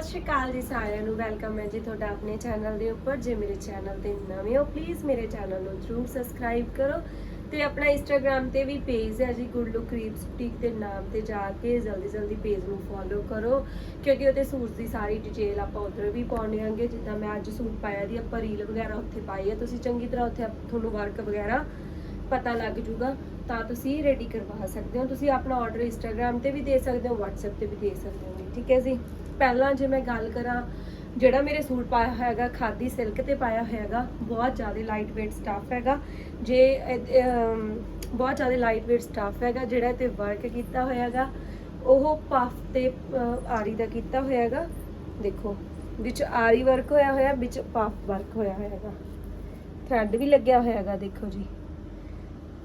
ਸਤਿ ਸ਼੍ਰੀ ਅਕਾਲ ਜੀ ਸਾਰਿਆਂ ਨੂੰ। ਵੈਲਕਮ ਹੈ ਜੀ ਤੁਹਾਡਾ ਆਪਣੇ ਚੈਨਲ ਦੇ ਉੱਪਰ। ਜੇ ਮੇਰੇ ਚੈਨਲ ਤੇ ਨਵੇਂ ਹੋ ਪਲੀਜ਼ ਮੇਰੇ ਚੈਨਲ ਨੂੰ ਜ਼ਰੂਰ ਸਬਸਕ੍ਰਾਈਬ ਕਰੋ। ਤੇ ਆਪਣਾ ਇੰਸਟਾਗ੍ਰam ਤੇ ਵੀ ਪੇਜ ਹੈ ਜੀ ਗੁੱਡ ਲੁੱਕ ਕ੍ਰੀਪਸ ਬੁਟੀਕ ਦੇ ਨਾਮ ਤੇ ਜਾ ਕੇ ਜਲਦੀ ਜਲਦੀ ਪੇਜ ਨੂੰ ਫੋਲੋ ਕਰੋ। ਕਿਉਂਕਿ ਉਹਤੇ ਸੂਟ ਦੀ ਸਾਰੀ ਡਿਟੇਲ ਆਪਾਂ ਉਧਰ ਵੀ ਪਾਉਣੇ ਆਂਗੇ ਜਿੱਦਾਂ ਮੈਂ ਅੱਜ ਸੂਟ ਪਾਇਆ ਦੀ ਆਪਾਂ ਰੀਲ ਵਗੈਰਾ ਉੱਥੇ ਪਾਈ ਹੈ। ਤੁਸੀਂ ਚੰਗੀ ਤਰ੍ਹਾਂ ਉੱਥੇ ਤੁਹਾਨੂੰ ਵਰਕ ਵਗੈਰਾ ਪਤਾ ਲੱਗ ਜੂਗਾ, ਤਾਂ ਤੁਸੀਂ ਰੈਡੀ ਕਰਵਾ ਸਕਦੇ ਹੋ। ਤੁਸੀਂ ਆਪਣਾ ਆਰਡਰ ਇੰਸਟਾਗ੍ਰam ਤੇ ਵੀ ਦੇ ਸਕਦੇ ਹੋ, WhatsApp ਤੇ ਵੀ ਦੇ ਸਕਦੇ ਹੋ। ਠੀਕ ਹੈ ਜੀ? ਪਹਿਲਾਂ ਜੇ ਮੈਂ ਗੱਲ ਕਰਾਂ, ਜਿਹੜਾ ਮੇਰੇ ਸੂਟ ਪਾਇਆ ਹੋਇਆ ਹੈਗਾ ਖਾਦੀ ਸਿਲਕ ਤੇ ਪਾਇਆ ਹੋਇਆ ਹੈਗਾ ਬਹੁਤ ਜ਼ਿਆਦਾ ਲਾਈਟ weight ਸਟਾਫ ਹੈਗਾ। ਜੇ ਇਹ- ਬਹੁਤ ਜ਼ਿਆਦਾ ਲਾਈਟ weight ਸਟਾਫ ਹੈਗਾ, ਜਿਹੜਾ ਤੇ ਵਰਕ ਕੀਤਾ ਹੋਇਆ ਹੈਗਾ ਉਹ ਪਫ ਤੇ ਆਰੀ ਦਾ ਕੀਤਾ ਹੋਇਆ ਹੈਗਾ ਦੇਖੋ, ਵਿੱਚ ਆਰੀ ਵਰਕ ਹੋਇਆ ਹੋਇਆ, ਵਿੱਚ ਪਫ ਵਰਕ ਹੋਇਆ ਹੋਇਆ ਹੈਗਾ ਥ੍ਰੈਡ ਵੀ ਲੱਗਿਆ ਹੋਇਆ ਹੈਗਾ ਦੇਖੋ ਜੀ।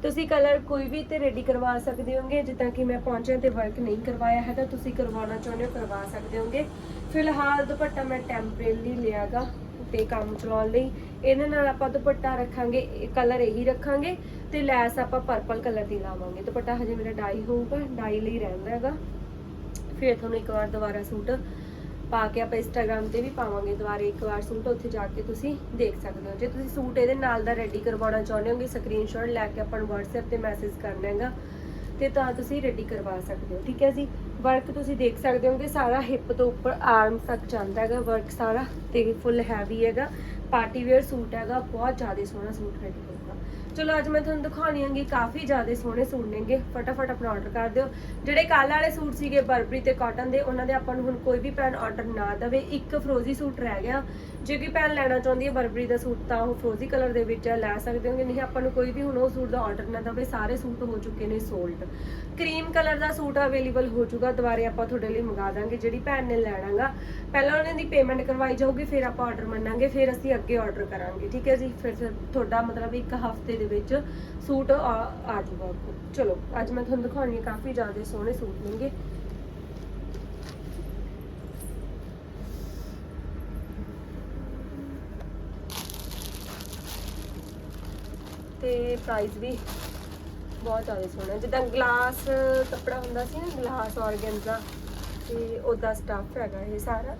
ਤੁਸੀਂ ਕਲਰ ਕੋਈ ਵੀ ਤੇ ਰੈਡੀ ਕਰਵਾ ਸਕਦੇ ਹੋਗੇ, ਜਿੱਦਾਂ ਕਿ ਮੈਂ ਪਹੁੰਚਿਆ ਤੇ ਵਰਕ ਨਹੀਂ ਕਰਵਾਇਆ ਹੈ ਤਾਂ ਤੁਸੀਂ ਕਰਵਾਉਣਾ ਚਾਹੁੰਦੇ ਹੋ, ਕਰਵਾ ਸਕਦੇ ਹੋਗੇ। ਫਿਲਹਾਲ ਦੁਪੱਟਾ ਮੈਂ ਟੈਂਪਰੇਰੀ ਲਿਆਗਾ, ਤੇ ਕੰਮ ਚਲਾਉਣ ਲਈ। ਇਹਦੇ ਨਾਲ ਆਪਾਂ ਦੁਪੱਟਾ ਰੱਖਾਂਗੇ ਕਲਰ ਇਹੀ ਰੱਖਾਂਗੇ, ਤੇ ਲੈਸ ਆਪਾਂ ਪਰਪਲ ਕਲਰ ਦੀ ਲਾਵਾਂਗੇ। ਦੁਪੱਟਾ ਹਜੇ ਮੇਰਾ ਡਾਈ ਹੋਊਗਾ ਡਾਈ ਲਈ ਰਹਿੰਦਾ ਹੈਗਾ। ਫਿਰ ਤੁਹਾਨੂੰ ਇੱਕ ਵਾਰ ਦੁਬਾਰਾ ਸੂਟ ਪਾ ਕੇ ਆਪਾਂ ਇੰਸਟਾਗ੍ਰam ਤੇ ਵੀ ਪਾਵਾਂਗੇ ਦੁਬਾਰੇ ਇੱਕ ਵਾਰ ਸੂਟ, ਉੱਥੇ ਜਾ ਕੇ ਤੁਸੀਂ ਦੇਖ ਸਕਦੇ ਹੋ। ਜੇ ਤੁਸੀਂ ਸੂਟ ਇਹਦੇ ਨਾਲ ਦਾ ਰੈਡੀ ਕਰਵਾਉਣਾ ਚਾਹੁੰਦੇ ਹੋਗੇ ਸਕਰੀਨਸ਼ਾਟ ਲੈ ਕੇ ਆਪਾਂ ਨੂੰ WhatsApp ਤੇ ਮੈਸੇਜ ਕਰਨਾ ਹੈਗਾ, ਤੇ ਤਾਂ ਤੁਸੀਂ ਰੈਡੀ ਕਰਵਾ ਸਕਦੇ ਹੋ। ਠੀਕ ਹੈ ਜੀ? ਵਰਕ ਤੁਸੀਂ ਦੇਖ ਸਕਦੇ ਹੋਗੇ, ਸਾਰਾ ਹਿੱਪ ਤੋਂ ਉੱਪਰ ਆਰਮ ਤੱਕ ਜਾਂਦਾ ਹੈਗਾ ਵਰਕ ਸਾਰਾ ਤੇ ਫੁੱਲ ਹੈਵੀ ਹੈਗਾ। ਪਾਰਟੀ ਵੇਅਰ ਸੂਟ ਹੈਗਾ, ਬਹੁਤ ਜ਼ਿਆਦਾ ਸੋਹਣਾ ਸੂਟ ਰੈਡੀ ਹੋਊਗਾ ਚਲੋ, ਅੱਜ ਮੈਂ ਤੁਹਾਨੂੰ ਦਿਖਾਉਣੀ ਆਂਗੀ ਕਾਫੀ ਜ਼ਿਆਦਾ ਸੋਹਣੇ ਸੂਟ ਨੇਗੇ। ਫਟਾਫਟ ਆਪਣਾ ਆਰਡਰ ਕਰ ਦਿਓ। ਜਿਹੜੇ ਕੱਲ ਵਾਲੇ ਸੂਟ ਸੀਗੇ, ਬਰਬਰੀ ਤੇ ਕਾਟਨ ਦੇ, ਉਹਨਾਂ ਦੇ ਆਪਾਂ ਨੂੰ ਹੁਣ ਕੋਈ ਵੀ ਭੈਣ ਆਰਡਰ ਨਾ ਦੇਵੇ। ਇੱਕ ਫਰੋਜ਼ੀ ਸੂਟ ਰਹਿ ਗਿਆ। ਜੇ ਕੋਈ ਭੈਣ ਲੈਣਾ ਚਾਹੁੰਦੀ ਹੈ ਬਰਬਰੀ ਦਾ ਸੂਟ ਤਾਂ ਉਹ ਫਰੋਜ਼ੀ ਕਲਰ ਦੇ ਵਿੱਚ ਹੈ, ਲੈ ਸਕਦੇ ਹੋਗੇ ਨਹੀਂ ਆਪਾਂ ਨੂੰ ਕੋਈ ਵੀ ਹੁਣ ਉਹ ਸੂਟ ਦਾ ਆਰਡਰ ਨਾ ਦੇਵੇ ਸਾਰੇ ਸੂਟ ਹੋ ਚੁੱਕੇ ਨੇ ਸੋਲਡ ਕਰੀਮ ਕਲਰ ਦਾ ਸੂਟ ਅਵੇਲੇਬਲ ਹੋ ਚੁੱਕਾ ਦੁਬਾਰੇ ਆਪਾਂ ਤੁਹਾਡੇ ਲਈ ਮੰਗਾ ਦਾਂਗੇ ਜਿਹੜੀ ਭੈਣ ਨੇ ਲੈਣਾਗਾ ਪਹਿਲਾਂ ਉਹਨਾਂ ਦੀ ਪੇਮੈਂਟ ਕਰਵਾਈ ਜਾਊਗੀ ਫਿਰ ਆਪਾਂ ਆਰਡਰ ਮੰਨਾਂਗੇ ਫਿਰ ਅਸੀਂ ਅੱਗੇ ਆਰਡਰ ਕਰਾਂਗੇ ਠੀਕ ਹੈ ਜੀ? ਫਿਰ ਫਿਰ ਤੁਹਾਡਾ ਮਤਲਬ ਇੱਕ ਹਫ਼ਤੇ ਦੇ ਵਿੱਚ ਸੂਟ ਆ ਆ ਜਾਊਗਾ। ਚਲੋ ਅੱਜ ਮੈਂ ਤੁਹਾਨੂੰ ਦਿਖਾਉਣੀ ਹੈ ਕਾਫੀ ਜ਼ਿਆਦਾ ਸੋਹਣੇ ਸੂਟ ਨੇਗੇ। ਤੇ ਪ੍ਰਾਈਸ ਵੀ ਬਹੁਤ ਜ਼ਿਆਦਾ ਸੋਹਣਾ ਹੈ। ਜਿੱਦਾਂ ਗਲਾਸ ਕੱਪੜਾ ਹੁੰਦਾ ਸੀ ਨਾ ਗਲਾਸ ਆਰਗੈਂਜ਼ਾ ਤੇ ਉਹਦਾ ਸਟੱਫ ਹੈਗਾ ਇਹ ਸਾਰਾ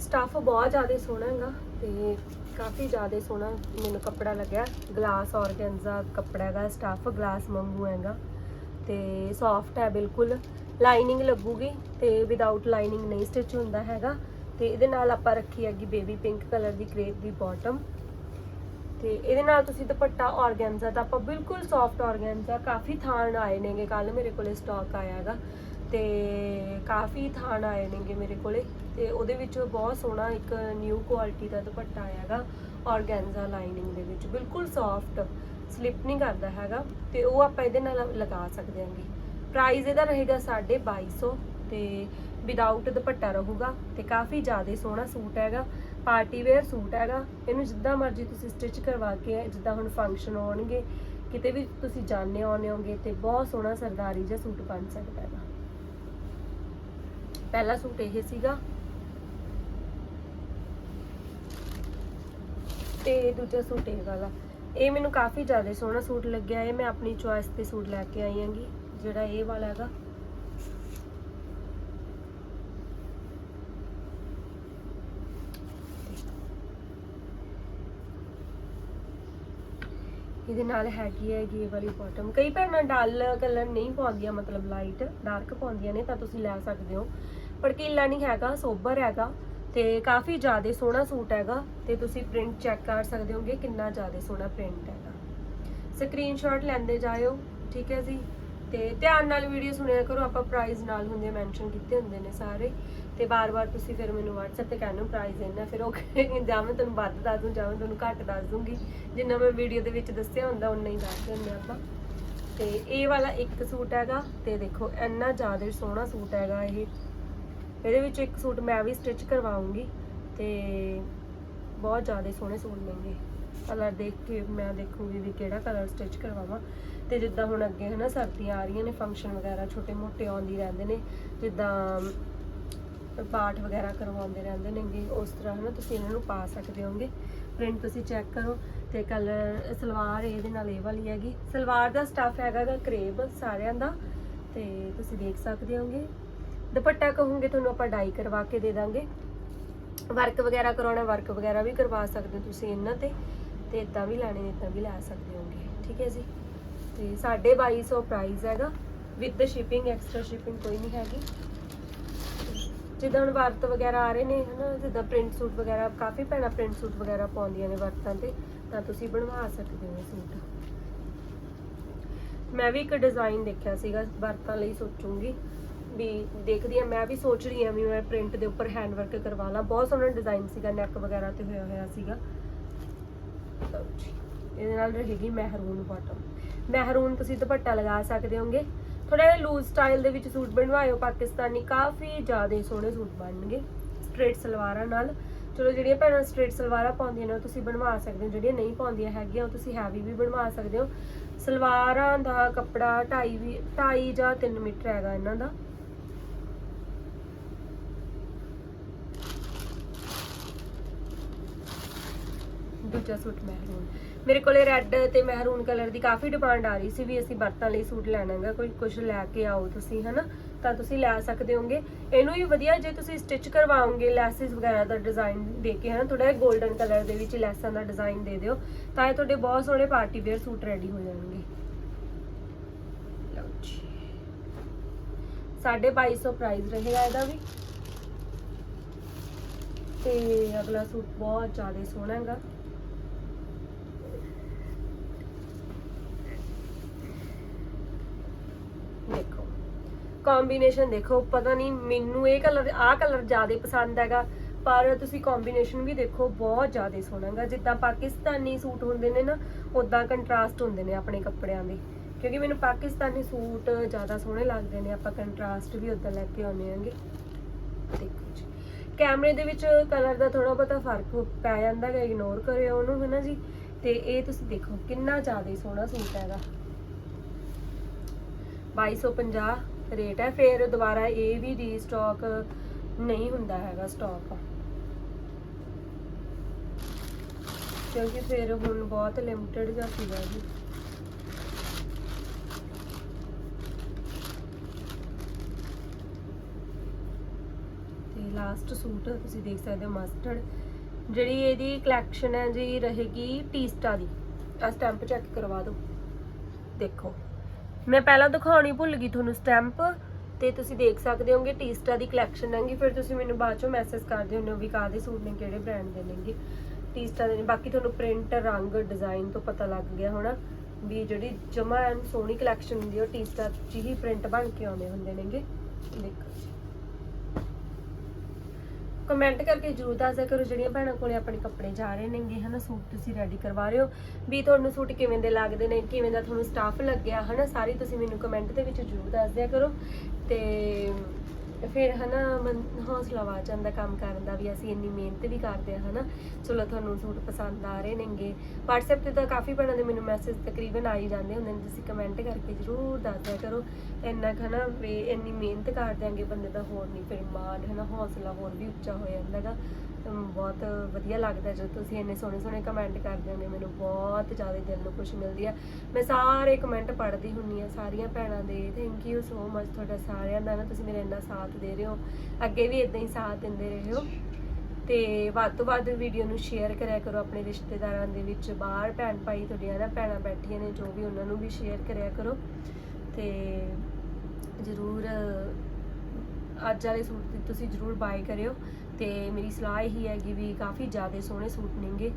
ਸਟੱਫ ਬਹੁਤ ਜ਼ਿਆਦਾ ਸੋਹਣਾ ਹੈਗਾ ਤੇ ਕਾਫੀ ਜ਼ਿਆਦਾ ਸੋਹਣਾ ਮੈਨੂੰ ਕੱਪੜਾ ਲੱਗਿਆ। ਗਲਾਸ ਆਰਗੈਂਜ਼ਾ ਕੱਪੜਾ ਹੈਗਾ ਸਟੱਫ ਗਲਾਸ ਮੰਗੂ ਹੈਗਾ। ਤੇ ਸੌਫਟ ਹੈ ਬਿਲਕੁਲ। ਲਾਈਨਿੰਗ ਲੱਗੂਗੀ ਤੇ ਵਿਦਆਊਟ ਲਾਈਨਿੰਗ ਨਹੀਂ ਸਟਿਚ ਹੁੰਦਾ ਹੈਗਾ। ਤੇ ਇਹਦੇ ਨਾਲ ਆਪਾਂ ਰੱਖੀ ਹੈਗੀ ਬੇਬੀ ਪਿੰਕ ਕਲਰ ਦੀ ਕ੍ਰੇਪ ਦੀ ਬਾਟਮ ਤੇ ਇਹਦੇ ਨਾਲ ਤੁਸੀਂ ਦੁਪੱਟਾ ਆਰਗੈਂਜ਼ਾ ਦਾ ਆਪਾਂ ਬਿਲਕੁਲ ਸੌਫਟ ਆਰਗੈਂਜ਼ਾ ਕਾਫੀ ਥਾਨ ਆਏ ਨੇਗੇ ਕੱਲ ਮੇਰੇ ਕੋਲੇ ਸਟਾਕ ਆਇਆ ਹੈਗਾ। ਤੇ ਕਾਫੀ ਥਾਣ ਆਏ ਨੇਗੇ ਮੇਰੇ ਕੋਲੇ ਤੇ ਉਹਦੇ ਵਿੱਚ ਬਹੁਤ ਸੋਹਣਾ ਇੱਕ ਨਿਊ ਕੁਆਲਿਟੀ ਦਾ ਦੁਪੱਟਾ ਆਇਆ ਹੈਗਾ ਆਰਗੈਂਜ਼ਾ ਲਾਈਨਿੰਗ ਦੇ ਵਿੱਚ। ਬਿਲਕੁਲ ਸੌਫਟ ਸਲਿਪ ਨਹੀਂ ਕਰਦਾ ਹੈਗਾ ਤੇ ਉਹ ਆਪਾਂ ਇਹਦੇ ਨਾਲ ਲਗਾ ਸਕਦੇ ਹਾਂਗੇ। ਪ੍ਰਾਈਸ ਇਹਦਾ ਰਹੇਗਾ 2250 ਤੇ ਵਿਦਆਊਟ ਦੁਪੱਟਾ ਰਹੂਗਾ ਤੇ ਕਾਫੀ ਜ਼ਿਆਦਾ ਸੋਹਣਾ ਸੂਟ ਹੈਗਾ ਪਾਰਟੀ ਵੇਅਰ ਸੂਟ ਹੈਗਾ। ਇਹਨੂੰ ਜਿੱਦਾਂ ਮਰਜ਼ੀ ਤੁਸੀਂ ਸਟਿਚ ਕਰਵਾ ਕੇ ਜਿੱਦਾਂ ਹੁਣ ਫੰਕਸ਼ਨ ਹੋਣਗੇ, ਕਿਤੇ ਵੀ ਤੁਸੀਂ ਜਾਣੇ ਆਉਣੇ ਹੋਗੇ ਤੇ ਬਹੁਤ ਸੋਹਣਾ ਸਰਦਾਰੀ ਜਿਹਾ ਸੂਟ ਬਣ ਸਕਦਾ ਹੈਗਾ। ਪਹਿਲਾ ਸੂਟ ਇਹ ਸੀਗਾ। ਤੇ ਦੂਜਾ ਸੂਟ ਇਹ ਵਾਲਾ। ਇਹ ਮੈਨੂੰ ਕਾਫੀ ਜ਼ਿਆਦਾ ਸੋਹਣਾ ਸੂਟ ਲੱਗਿਆ, ਇਹ ਮੈਂ ਆਪਣੀ ਚੁਆਇਸ ਤੇ ਸੂਟ ਲੈ ਕੇ ਆਈ ਆਂਗੀ ਜਿਹੜਾ ਇਹ ਵਾਲਾ ਹੈਗਾ। ਇਹਦੇ ਨਾਲ ਹੈਗੀ ਹੈਗੀ ਇਹ ਵਾਲੀ ਬਾਟਮ ਕਈ ਭੈਣਾਂ ਡਲ ਕਲਰ ਨਹੀਂ ਪਾਉਂਦੀਆਂ, ਮਤਲਬ ਲਾਈਟ ਡਾਰਕ ਪਾਉਂਦੀਆਂ ਨੇ ਤਾਂ ਤੁਸੀਂ ਲੈ ਸਕਦੇ ਹੋ। ਭੜਕੀਲਾ ਨਹੀਂ ਹੈਗਾ, ਸੋਬਰ ਹੈਗਾ ਤੇ ਕਾਫੀ ਜ਼ਿਆਦਾ ਸੋਹਣਾ ਸੂਟ ਹੈਗਾ ਤੇ ਤੁਸੀਂ ਪ੍ਰਿੰਟ ਚੈੱਕ ਕਰ ਸਕਦੇ ਹੋਗੇ ਕਿੰਨਾ ਜ਼ਿਆਦਾ ਸੋਹਣਾ ਪ੍ਰਿੰਟ ਹੈਗਾ। ਸਕਰੀਨਸ਼ਾਟ ਲੈਂਦੇ ਜਾਇਓ, ਠੀਕ ਹੈ ਜੀ। ਤੇ ਧਿਆਨ ਨਾਲ ਵੀਡੀਓ ਸੁਣਿਆ ਕਰੋ, ਆਪਾਂ ਪ੍ਰਾਈਸ ਨਾਲ ਹੁੰਦੇ ਮੈਂਸ਼ਨ ਕੀਤੇ ਹੁੰਦੇ ਨੇ ਸਾਰੇ। ਤੇ ਬਾਰ-ਬਾਰ ਤੁਸੀਂ ਫਿਰ ਮੈਨੂੰ WhatsApp ਤੇ ਕਹਿੰਦੇ ਹੋ ਪ੍ਰਾਈਸ ਇੰਨਾ, ਫਿਰ ਉਹ ਜਾਂ ਮੈਂ ਤੁਹਾਨੂੰ ਵੱਧ ਦੱਸ ਦੂੰ, ਜਾਂ ਮੈਂ ਤੁਹਾਨੂੰ ਘੱਟ ਦੱਸ ਦੂੰਗੀ। ਜਿੰਨਾ ਮੈਂ ਵੀਡੀਓ ਦੇ ਵਿੱਚ ਦੱਸਿਆ ਹੁੰਦਾ ਉਨਾ ਹੀ ਦੱਸ ਦਿੰਦੇ ਆਪਾਂ। ਤੇ ਇਹ ਵਾਲਾ ਇੱਕ ਸੂਟ ਹੈਗਾ, ਤੇ ਦੇਖੋ, ਇੰਨਾ ਜ਼ਿਆਦਾ ਸੋਹਣਾ ਸੂਟ ਹੈਗਾ ਇਹ। ਇਹਦੇ ਵਿੱਚ ਇੱਕ ਸੂਟ ਮੈਂ ਵੀ ਸਟਿਚ ਕਰਵਾਉਂਗੀ, ਤੇ ਬਹੁਤ ਜ਼ਿਆਦਾ ਸੋਹਣੇ ਸੂਟ ਨੇਗੇ। ਕਲਰ ਦੇਖ ਕੇ ਮੈਂ ਦੇਖੂੰਗੀ ਵੀ ਕਿਹੜਾ ਕਲਰ ਸਟਿਚ ਕਰਵਾਵਾਂ। ਤੇ ਜਿੱਦਾਂ ਹੁਣ ਅੱਗੇ ਹਨਾ, ਸਰਦੀਆਂ ਆ ਰਹੀਆਂ ਨੇ ਫੰਕਸ਼ਨ ਵਗੈਰਾ ਛੋਟੇ ਮੋਟੇ ਆਉਂਦੀ ਰਹਿੰਦੇ ਨੇ, ਜਿੱਦਾਂ ਪਾਠ ਵਗੈਰਾ ਕਰਵਾਉਂਦੇ ਰਹਿੰਦੇ ਨੇਗੇ, ਉਸ ਤਰ੍ਹਾਂ ਹਨਾ ਤੁਸੀਂ ਇਹਨਾਂ ਨੂੰ ਪਾ ਸਕਦੇ ਹੋਗੇ ਪ੍ਰਿੰਟ ਤੁਸੀਂ ਚੈੱਕ ਕਰੋ ਤੇ ਕਲਰ ਸਲਵਾਰ ਇਹਦੇ ਨਾਲ ਇਹ ਵਾਲੀ ਹੈਗੀ। ਸਲਵਾਰ ਦਾ ਸਟਫ ਹੈਗਾ ਗਾ ਕਰੇਬ ਸਾਰਿਆਂ ਦਾ ਤੇ ਤੁਸੀਂ ਦੇਖ ਸਕਦੇ ਹੋਗੇ ਦੁਪੱਟਾ ਕਹੋਗੇ ਤੁਹਾਨੂੰ ਆਪਾਂ ਡਾਈ ਕਰਵਾ ਕੇ ਦੇ ਦਾਂਗੇ। ਵਰਕ ਵਗੈਰਾ ਕਰਾਉਣਾ ਵਰਕ ਵਗੈਰਾ ਵੀ ਕਰਵਾ ਸਕਦੇ ਹੋ ਤੁਸੀਂ ਇਹਨਾਂ ਤੇ ਤੇ ਇਦਾਂ ਵੀ ਲੈਣੇ ਨੇ ਇਦਾਂ ਵੀ ਲੈ ਸਕਦੇ ਹੋਗੇ ਠੀਕ ਹੈ ਜੀ? ਤੇ 2250 ਪ੍ਰਾਈਸ ਹੈਗਾ। ਵਿਦ ਸ਼ਿਪਿੰਗ ਐਕਸਟਰਾ ਸ਼ਿਪਿੰਗ ਕੋਈ ਨਹੀਂ ਹੈਗੀ। ਜਿੱਦਾਂ ਹੁਣ ਵਰਤ ਵਗੈਰਾ ਆ ਰਹੇ ਨੇ, ਹਨਾ, ਜਿੱਦਾਂ ਪ੍ਰਿੰਟ ਸੂਟ ਵਗੈਰਾ, ਕਾਫੀ ਭੈਣਾਂ ਪ੍ਰਿੰਟ ਸੂਟ ਵਗੈਰਾ ਪਾਉਂਦੀਆਂ ਨੇ ਵਰਤਾਂ ਤੇ, ਤਾਂ ਤੁਸੀਂ ਬਣਵਾ ਸਕਦੇ ਹੋ ਸੂਟ ਮੈਂ ਵੀ ਇੱਕ ਡਿਜ਼ਾਈਨ ਦੇਖਿਆ ਸੀਗਾ, ਵਰਤਾਂ ਲਈ ਸੋਚੂੰਗੀ, ਵੀ ਦੇਖਦੀ ਆ ਮੈਂ ਵੀ ਸੋਚ ਰਹੀ ਆ ਵੀ ਮੈਂ ਪ੍ਰਿੰਟ ਦੇ ਉੱਪਰ ਹੈਂਡ ਵਰਕ ਕਰਵਾ ਲਾਂ। ਬਹੁਤ ਸੋਹਣਾ ਡਿਜ਼ਾਈਨ ਸੀਗਾ ਨੈਕ ਵਗੈਰਾ ਤੇ ਹੋਇਆ ਹੋਇਆ ਸੀਗਾ। ਇਹਦੇ ਨਾਲ ਰਹੇਗੀ ਮਹਿਰੂਨ ਬਾਟਮ ਮਹਿਰੂਨ ਤੁਸੀਂ ਦੁਪੱਟਾ ਲਗਾ ਸਕਦੇ ਹੋਗੇ। ਥੋੜਾ ਜਿਹਾ ਲੂਜ਼ ਸਟਾਈਲ ਦੇ ਵਿੱਚ ਸੂਟ ਬਣਵਾਇਓ ਪਾਕਿਸਤਾਨੀ ਕਾਫੀ ਜ਼ਿਆਦਾ ਸੋਹਣੇ ਸੂਟ ਬਣਨਗੇ ਸਟ੍ਰੇਟ ਸਲਵਾਰਾਂ ਨਾਲ। ਚਲੋ, ਜਿਹੜੀਆਂ ਭੈਣਾਂ ਸਟ੍ਰੇਟ ਸਲਵਾਰਾਂ ਪਾਉਂਦੀਆਂ ਨੇ, ਉਹ ਤੁਸੀਂ ਬਣਵਾ ਸਕਦੇ ਹੋ, ਜਿਹੜੀਆਂ ਨਹੀਂ ਪਾਉਂਦੀਆਂ ਹੈਗੀਆਂ, ਉਹ ਤੁਸੀਂ ਹੈਵੀ ਵੀ ਬਣਵਾ ਸਕਦੇ ਹੋ। ਸਲਵਾਰਾਂ ਦਾ ਕੱਪੜਾ 2.5 ਵੀ 2.5 ਜਾਂ 3 ਮੀਟਰ ਹੈਗਾ ਇਹਨਾਂ ਦਾ। ਦੂਜਾ ਸੂਟ ਮਹਿਰੂਨ। ਮੇਰੇ ਕੋਲੇ ਰੈੱਡ ਤੇ ਮਹਿਰੂਨ ਕਲਰ ਦੀ ਕਾਫੀ ਡਿਮਾਂਡ ਆ ਰਹੀ ਸੀ ਵੀ ਅਸੀਂ ਵਰਤਾਂ ਲਈ ਸੂਟ ਲੈਣਾਗਾ, ਕੋਈ ਕੁਝ ਲੈ ਕੇ ਆਓ ਤੁਸੀਂ, ਹਨਾ? ਤਾਂ ਤੁਸੀਂ ਲੈ ਸਕਦੇ ਹੋਗੇ। ਇਹਨੂੰ ਵੀ ਵਧੀਆ, ਜੇ ਤੁਸੀਂ ਸਟਿਚ ਕਰਵਾਓਗੇ ਲੈਸਿਸ ਵਗੈਰਾ ਦਾ ਡਿਜ਼ਾਈਨ ਦੇ ਕੇ, ਹਨਾ? ਥੋੜਾ ਜਿਹਾ 골ਡਨ ਕਲਰ ਦੇ ਵਿੱਚ ਲੈਸਾਂ ਦਾ ਡਿਜ਼ਾਈਨ ਦੇ ਦਿਓ, ਤਾਂ ਇਹ ਤੁਹਾਡੇ ਬਹੁਤ ਸੋਹਣੇ ਪਾਰਟੀ ਵੇਅਰ ਸੂਟ ਰੈਡੀ ਹੋ ਜਾਣਗੇ। ਲਓ ਜੀ। 2250 ਪ੍ਰਾਈਸ ਰਹੇਗਾ ਇਹਦਾ ਵੀ। ਤੇ ਅਗਲਾ ਸੂਟ ਬਹੁਤ ਜ਼ਿਆਦਾ ਸੋਹਣਾ ਹੈਗਾ ਦੇਖੋ ਕੰਬੀਨੇਸ਼ਨ ਦੇਖੋ, ਪਤਾ ਨਹੀਂ, ਮੈਨੂੰ ਇਹ ਕਲਰ ਆਹ ਕਲਰ ਜ਼ਿਆਦਾ ਪਸੰਦ ਹੈਗਾ, ਪਰ ਤੁਸੀਂ ਕੰਬੀਨੇਸ਼ਨ ਵੀ ਦੇਖੋ, ਬਹੁਤ ਜ਼ਿਆਦਾ ਸੋਹਣਾ ਜਿੱਦਾਂ ਪਾਕਿਸਤਾਨੀ ਸੂਟ ਹੁੰਦੇ ਨੇ ਨਾ ਉਦਾਂ ਕੰਟਰਾਸਟ ਹੁੰਦੇ ਨੇ ਆਪਣੇ ਕੱਪੜਿਆਂ ਦੇ। ਕਿਉਂਕਿ ਮੈਨੂੰ ਪਾਕਿਸਤਾਨੀ ਸੂਟ ਜ਼ਿਆਦਾ ਸੋਹਣੇ ਲੱਗਦੇ ਨੇ, ਆਪਾਂ ਕੰਟਰਾਸਟ ਵੀ ਉਦਾਂ ਲੈ ਕੇ ਆਉਂਦੇ ਆਂਗੇ ਦੇਖੋ ਜੀ। ਕੈਮਰੇ ਦੇ ਵਿੱਚ ਕਲਰ ਦਾ ਥੋੜਾ ਬਹੁਤਾ ਫ਼ਰਕ ਪੈ ਜਾਂਦਾ ਹੈ ਇਗਨੋਰ ਕਰਿਓ ਉਹਨੂੰ ਹੈ ਜੀ? ਤੇ ਇਹ ਤੁਸੀਂ ਦੇਖੋ, ਕਿੰਨਾ ਜ਼ਿਆਦਾ ਸੋਹਣਾ ਸੂਟ ਹੈਗਾ। 2250 ਰੇਟ ਹੈ, ਫਿਰ ਦੁਬਾਰਾ ਇਹ ਵੀ ਰੀਸਟਾਕ ਨਹੀਂ ਹੁੰਦਾ ਹੈਗਾ ਸਟਾਕ ਕਿਉਂਕਿ ਫਿਰ ਹੁਣ ਬਹੁਤ ਲਿਮਟਿਡ ਜਿਹਾ ਸੀਗਾ ਜੀ। ਤੇ ਲਾਸਟ ਸੂਟ ਤੁਸੀਂ ਦੇਖ ਸਕਦੇ ਹੋ ਮਸਟਰਡ ਜਿਹੜੀ ਇਹਦੀ ਕਲੈਕਸ਼ਨ ਹੈ ਜੀ, ਰਹੇਗੀ ਟੀਸਟਾ ਦੀ। ਆ ਸਟੈਂਪ ਚੈੱਕ ਕਰਵਾ ਦਿਓ। ਦੇਖੋ। ਮੈਂ ਪਹਿਲਾਂ ਦਿਖਾਉਣੀ ਭੁੱਲ ਗਈ ਤੁਹਾਨੂੰ ਸਟੈਂਪ, ਤੇ ਤੁਸੀਂ ਦੇਖ ਸਕਦੇ ਹੋਗੇ ਟੀਸਟਾ ਦੀ ਕਲੈਕਸ਼ਨ ਹੈਗੀ, ਫਿਰ ਤੁਸੀਂ ਮੈਨੂੰ ਬਾਅਦ ਚੋਂ ਮੈਸੇਜ ਕਰਦੇ ਹੁੰਦੇ ਹੋ ਵੀ ਕਾਹਦੇ ਸੂਟ ਨੇ, ਕਿਹੜੇ ਬ੍ਰਾਂਡ ਦੇ ਨੇਗੇ। ਟੀਸਟਾ ਦੇ ਨੇ, ਬਾਕੀ ਤੁਹਾਨੂੰ ਪ੍ਰਿੰਟ ਰੰਗ ਡਿਜ਼ਾਈਨ ਤੋਂ ਪਤਾ ਲੱਗ ਗਿਆ ਹੋਣਾ ਵੀ ਜਿਹੜੀ ਜਮਾ ਐਨ ਸੋਹਣੀ ਕਲੈਕਸ਼ਨ ਹੁੰਦੀ ਹੈ ਉਹ ਟੀਸਟਾ 'ਚ ਹੀ ਪ੍ਰਿੰਟ ਬਣ ਕੇ ਆਉਂਦੇ ਹੁੰਦੇ ਨੇਗੇ। ਦੇਖੋ ਕਮੈਂਟ ਕਰਕੇ ਜਰੂਰ ਦੱਸਿਆ ਕਰੋ, ਜਿਹੜੀਆਂ ਭੈਣਾਂ ਕੋਲੇ ਆਪਣੇ ਕੱਪੜੇ ਜਾ ਰਹੇ ਨੇਗੇ, ਹਨਾ, ਸੂਟ ਤੁਸੀਂ ਰੈਡੀ ਕਰਵਾ ਰਹੇ ਹੋ। ਵੀ ਤੁਹਾਨੂੰ ਸੂਟ ਕਿਵੇਂ ਦੇ ਲੱਗਦੇ ਨੇ, ਕਿਵੇਂ ਦਾ ਤੁਹਾਨੂੰ ਸਟਾਫ ਲੱਗਿਆ, ਹਨਾ, ਸਾਰੀ ਤੁਸੀਂ ਮੈਨੂੰ ਕਮੈਂਟ ਦੇ ਵਿੱਚ ਜਰੂਰ ਦੱਸ ਦਿਆ ਕਰੋ। ਤੇ ਫਿਰ ਹਨਾ ਮਨ ਹੌਸਲਾ ਵਾ ਜਾਂਦਾ ਕੰਮ ਕਰਨ ਦਾ ਵੀ ਅਸੀਂ ਇੰਨੀ ਮਿਹਨਤ ਵੀ ਕਰਦੇ ਆ ਹਨਾ। ਚਲੋ ਤੁਹਾਨੂੰ ਸੂਟ ਪਸੰਦ ਆ ਰਹੇ ਨੇਗੇ। WhatsApp ਤੇ ਤਾਂ ਕਾਫੀ ਭੈਣਾਂ ਦੇ ਮੈਨੂੰ ਮੈਸੇਜ ਤਕਰੀਬਨ ਆ ਹੀ ਜਾਂਦੇ ਹੁੰਦੇ ਨੇ, ਤੁਸੀਂ ਕਮੈਂਟ ਕਰਕੇ ਜਰੂਰ ਦੱਸ ਕਰੋ। ਇੰਨਾ ਕੁ ਹਨਾ ਵੀ ਇੰਨੀ ਮਿਹਨਤ ਕਰ ਦਿਆਂਗੇ ਬੰਦੇ ਦਾ ਹੋਰ ਨਹੀਂ ਫਿਰ ਮਾਣ ਹਨਾ, ਹੌਸਲਾ ਹੋਰ ਵੀ ਉੱਚਾ ਹੋ ਜਾਂਦਾ ਗਾ ਬਹੁਤ ਵਧੀਆ ਲੱਗਦਾ ਜਦੋਂ ਤੁਸੀਂ ਇੰਨੇ ਸੋਹਣੇ ਸੋਹਣੇ ਕਮੈਂਟ ਕਰਦੇ ਹੋਗੇ ਮੈਨੂੰ ਬਹੁਤ ਜ਼ਿਆਦਾ ਦਿਲ ਨੂੰ ਖੁਸ਼ੀ ਮਿਲਦੀ ਹੈ। ਮੈਂ ਸਾਰੇ ਕਮੈਂਟ ਪੜ੍ਹਦੀ ਹੁੰਨੀ ਆ ਸਾਰੀਆਂ ਭੈਣਾਂ ਦੇ। ਥੈਂਕ ਯੂ ਸੋ ਮਚ ਤੁਹਾਡਾ ਸਾਰਿਆਂ ਦਾ ਨਾ, ਤੁਸੀਂ ਮੇਰਾ ਇੰਨਾ ਸਾਥ ਦੇ ਰਹੇ ਹੋ। ਅੱਗੇ ਵੀ ਇਦਾਂ ਹੀ ਸਾਥ ਦਿੰਦੇ ਰਹੋ ਤੇ ਵੱਧ ਤੋਂ ਵੱਧ ਵੀਡੀਓ ਨੂੰ ਸ਼ੇਅਰ ਕਰਿਆ ਕਰੋ ਆਪਣੇ ਰਿਸ਼ਤੇਦਾਰਾਂ ਦੇ ਵਿੱਚ। ਬਾਹਰ ਭੈਣ ਭਾਈ ਤੁਹਾਡੀਆਂ ਨਾ ਭੈਣਾਂ ਬੈਠੀਆਂ ਨੇ, ਜੋ ਵੀ ਉਹਨਾਂ ਨੂੰ ਵੀ ਸ਼ੇਅਰ ਕਰਿਆ ਕਰੋ। ਤੇ ਜ਼ਰੂਰ, ਅੱਜ ਵਾਲੇ ਸੂਟ ਦੀ ਤੁਸੀਂ ਜ਼ਰੂਰ ਬਾਏ ਕਰਿਓ। ਤੇ ਮੇਰੀ ਸਲਾਹ ਇਹੀ ਹੈਗੀ ਵੀ ਕਾਫੀ ਜ਼ਿਆਦਾ ਸੋਹਣੇ ਸੂਟ ਨੇਗੇ।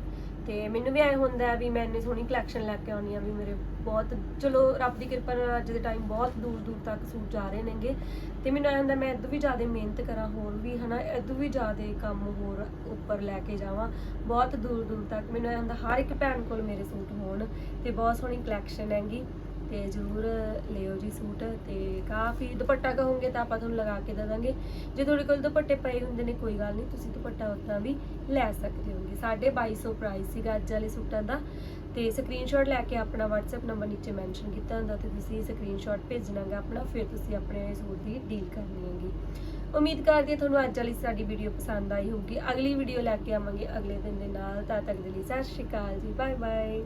ਤੇ ਮੈਨੂੰ ਵੀ ਐ ਹੁੰਦਾ ਵੀ ਮੈਂ ਇੰਨੀ ਸੋਹਣੀ ਕਲੈਕਸ਼ਨ ਲੈ ਕੇ ਆਉਣੀ ਆ ਵੀ ਮੇਰੇ ਬਹੁਤ, ਚਲੋ ਰੱਬ ਦੀ ਕਿਰਪਾ ਨਾਲ ਅੱਜ ਦੇ ਟਾਈਮ ਬਹੁਤ ਦੂਰ ਦੂਰ ਤੱਕ ਸੂਟ ਜਾ ਰਹੇ ਨੇਗੇ। ਤੇ ਮੈਨੂੰ ਐ ਹੁੰਦਾ ਮੈਂ ਇਦੋਂ ਵੀ ਜ਼ਿਆਦਾ ਮਿਹਨਤ ਕਰਾਂ, ਹੋਰ ਵੀ ਹਨਾ, ਇਦੋਂ ਵੀ ਜ਼ਿਆਦਾ ਕੰਮ ਹੋਰ ਉੱਪਰ ਲੈ ਕੇ ਜਾਵਾਂ। ਬਹੁਤ ਦੂਰ ਦੂਰ ਤੱਕ ਮੈਨੂੰ ਐ ਹੁੰਦਾ ਹਰ ਇੱਕ ਭੈਣ ਕੋਲ ਮੇਰੇ ਸੂਟ ਹੋਣ ਤੇ ਬਹੁਤ ਸੋਹਣੀ ਕਲੈਕਸ਼ਨ ਹੈਗੀ। ਤੇ ਜ਼ਰੂਰ ਲਿਓ ਜੀ ਸੂਟ ਤੇ ਕਾਫੀ ਦੁਪੱਟਾ ਕਹੋਗੇ ਤਾਂ ਆਪਾਂ ਤੁਹਾਨੂੰ ਲਗਾ ਕੇ ਦੇ ਦਾਂਗੇ। ਜੇ ਤੁਹਾਡੇ ਕੋਲ ਦੁਪੱਟੇ ਪਏ ਹੁੰਦੇ ਨੇ, ਕੋਈ ਗੱਲ ਨਹੀਂ, ਤੁਸੀਂ ਦੁਪੱਟਾ ਉਦਾਂ ਵੀ ਲੈ ਸਕਦੇ ਹੋਗੇ। 2250 ਪ੍ਰਾਈਸ ਸੀਗਾ ਅੱਜ ਵਾਲੇ ਸੂਟਾਂ ਦਾ। ਤੇ ਸਕਰੀਨਸ਼ਾਟ ਲੈ ਕੇ ਆਪਣਾ WhatsApp ਨੰਬਰ ਨੀਚੇ ਮੈਂਸ਼ਨ ਕੀਤਾ ਹੁੰਦਾ ਤੇ ਤੁਸੀਂ ਸਕਰੀਨਸ਼ਾਟ ਭੇਜਣਾਗਾ ਆਪਣਾ, ਫਿਰ ਤੁਸੀਂ ਆਪਣੇ ਸੂਟ ਦੀ ਡੀਲ ਕਰਨੀ ਹੈਗੀ। ਉਮੀਦ ਕਰਦੀ ਹਾਂ ਤੁਹਾਨੂੰ ਅੱਜ ਵਾਲੀ ਸਾਡੀ ਵੀਡੀਓ ਪਸੰਦ ਆਈ ਹੋਊਗੀ। ਅਗਲੀ ਵੀਡੀਓ ਲੈ ਕੇ ਆਵਾਂਗੇ ਅਗਲੇ ਦਿਨ ਦੇ ਨਾਲ। ਤਦ ਤੱਕ ਦੇ ਲਈ ਸਤਿ ਸ਼੍ਰੀ ਅਕਾਲ ਜੀ। Bye bye